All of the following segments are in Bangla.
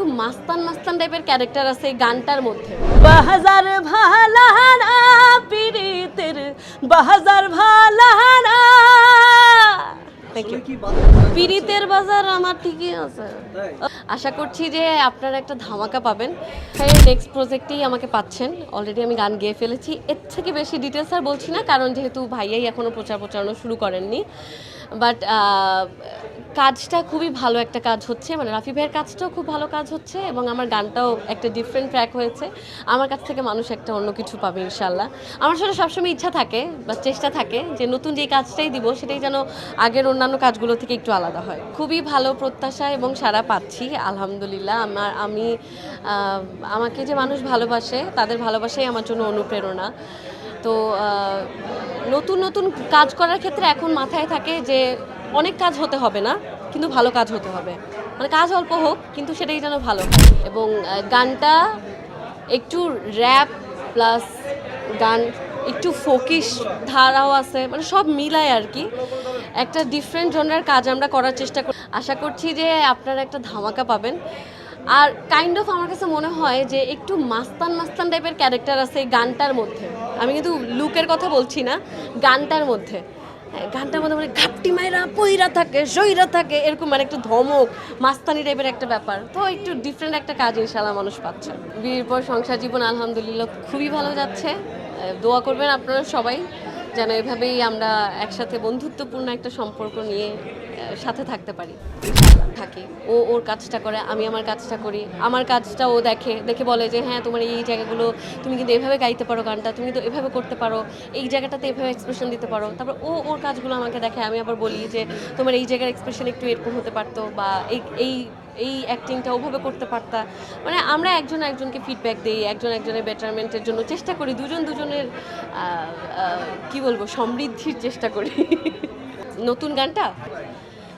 একটু মাস্তান মাস্তান টাইপের ক্যারেক্টার আছে এই গানটার মধ্যে। বাহাজার ভালানা পিরিতের বাহাজার ইউ পিরিতের বাজার আমার ঠিকই আছে। আশা করছি যে আপনারা একটা ধামাকা পাবেন। হ্যাঁ নেক্সট প্রজেক্টেই আমাকে পাচ্ছেন। অলরেডি আমি গান গেয়ে ফেলেছি। এর থেকে বেশি ডিটেলস আর বলছি না কারণ যেহেতু ভাইয়াই এখনও প্রচার প্রচারণা শুরু করেননি। বাট কাজটা খুবই ভালো একটা কাজ হচ্ছে। মানে রাফি ভাইয়ের কাজটাও খুব ভালো কাজ হচ্ছে এবং আমার গানটাও একটা ডিফারেন্ট ট্র্যাক হয়েছে। আমার কাছ থেকে মানুষ একটা অন্য কিছু পাবে ইনশাল্লাহ আমার আসলে সবসময় ইচ্ছা থাকে বা চেষ্টা থাকে যে নতুন যে কাজটাই দিব, সেটাই যেন আগের অন্যান্য কাজগুলো থেকে একটু আলাদা হয়। খুবই ভালো প্রত্যাশা এবং সারা পাচ্ছি, আলহামদুলিল্লাহ। আমার, আমি আমাকে যে মানুষ ভালোবাসে, তাদের ভালোবাসাই আমার জন্য অনুপ্রেরণা। তো নতুন নতুন কাজ করার ক্ষেত্রে এখন মাথায় থাকে যে অনেক কাজ হতে হবে না, কিন্তু ভালো কাজ হতে হবে। মানে কাজ অল্প হোক, কিন্তু সেটাই যেন ভালো। এবং গানটা একটু র্যাপ প্লাস গান, একটু ফোকিস ধারাও আছে মানে সব মিলায় আর কি। একটা ডিফারেন্ট জনের কাজ আমরা করার চেষ্টা করি আশা করছি যে আপনারা একটা ধামাকা পাবেন। আর কাইন্ড অফ আমার কাছে মনে হয় যে একটু মাস্তান মাস্তান টাইপের ক্যারেক্টার আছে এই গানটার মধ্যে। আমি কিন্তু লুকের কথা বলছি না, গানটার মধ্যে। গানটার মধ্যে মানে ঘাপটি মাইরা, পইরা থাকে জয়রা থাকে, এরকম মানে একটু ধমক, মাস্তানি টাইপের একটা ব্যাপার। তো একটু ডিফারেন্ট একটা কাজ ইনশাল্লাহ মানুষ পাচ্ছে। বিয়ের পর সংসার জীবন আলহামদুলিল্লাহ খুবই ভালো যাচ্ছে। দোয়া করবেন আপনারা সবাই। যেন এভাবেই আমরা একসাথে বন্ধুত্বপূর্ণ একটা সম্পর্ক নিয়ে সাথে থাকতে পারি, থাকি। ও ওর কাজটা করে, আমি আমার কাজটা করি। আমার কাজটা ও দেখে দেখে বলে যে হ্যাঁ তোমার এই জায়গাগুলো, তুমি কিন্তু এভাবে গাইতে পারো গানটা, তুমি তো এভাবে করতে পারো। এই জায়গাটাতে এভাবে এক্সপ্রেশন দিতে পারো। তারপর ও ওর কাজগুলো আমাকে দেখে, আমি আবার বলি যে, তোমার এই জায়গার এক্সপ্রেশন একটু এরকম হতে পারতো বা এই এই এই অ্যাক্টিংটা ওভাবে করতে পারতা। মানে আমরা একজন একজনকে ফিডব্যাক দিই, একজন একজনের বেটারমেন্টের জন্য চেষ্টা করি, দুজন দুজনের কি বলব, সমৃদ্ধির চেষ্টা করি। নতুন গানটা?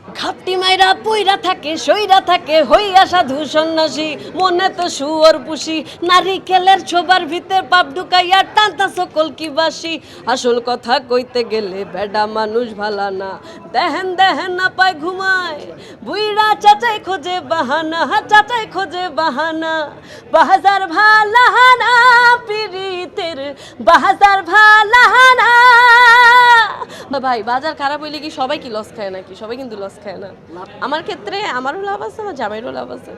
ঘাপটি মাইরা পইরা থাকে, সইরা থাকে, হইয়া সাধু সন্ন্যাসী, মনে তো শুয়োর পুষি, নারিকেলের ছোবার ভিতর পাপ ঢুকাইয়া টানতা সকল কি বাসি। আসল কথা কইতে গেলে বেডা মানুষ ভালা না, দেহেন দেহেন না পায় ঘুমায়। বুইরা চাচাই খোঁজে বাহানা, চাচাই খোঁজে বাহানা। বাহাজার ভালাহানা পিরিতের বাহাজার ভালাহানা ভাই বাজার খারাপ হইলে কি সবাই কি লস খায় নাকি? সবাই কিন্তু লস খায় না। আমার ক্ষেত্রে আমারও লাভ আছে আমার জামাইরও লাভ আছে।